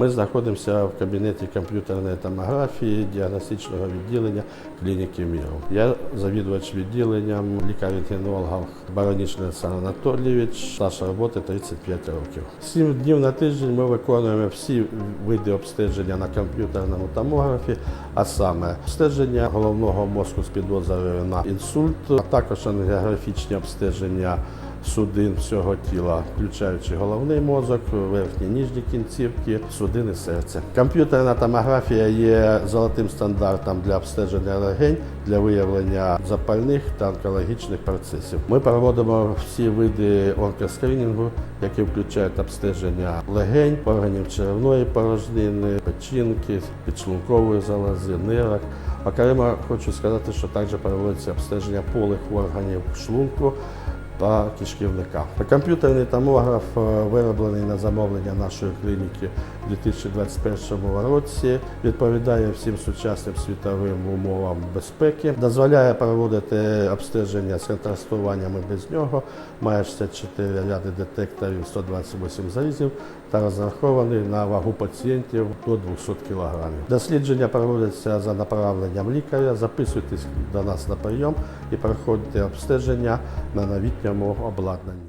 Ми знаходимося в кабінеті комп'ютерної томографії діагностичного відділення клініки МІРу. Я завідувач відділенням лікар-рентгенолога Баронічний Олександр Анатолійович. Наша робота 35 років. Сім днів на тиждень ми виконуємо всі види обстеження на комп'ютерному томографі, а саме обстеження головного мозку з підозрою на інсульт, а також ангіографічні обстеження судин всього тіла, включаючи головний мозок, верхні ніжні кінцівки, судини серця. Комп'ютерна томографія є золотим стандартом для обстеження легень для виявлення запальних та онкологічних процесів. Ми проводимо всі види онкоскринінгу, які включають обстеження легень, органів черевної порожнини, печінки, підшлункової залози, нирок. Окремо хочу сказати, що також проводиться обстеження полих органів шлунку та кишківника. Комп'ютерний томограф е, вироблений на замовлення нашої клініки у 2021 році. Відповідає всім сучасним світовим умовам безпеки, дозволяє проводити обстеження з контрастуваннями без нього. Має 64 ряди детекторів, 128 зарізів та розрахований на вагу пацієнтів до 200 кг. Дослідження проводяться за направленням лікаря. Записуйтесь до нас на прийом і проходьте обстеження на новітньому обладнанні.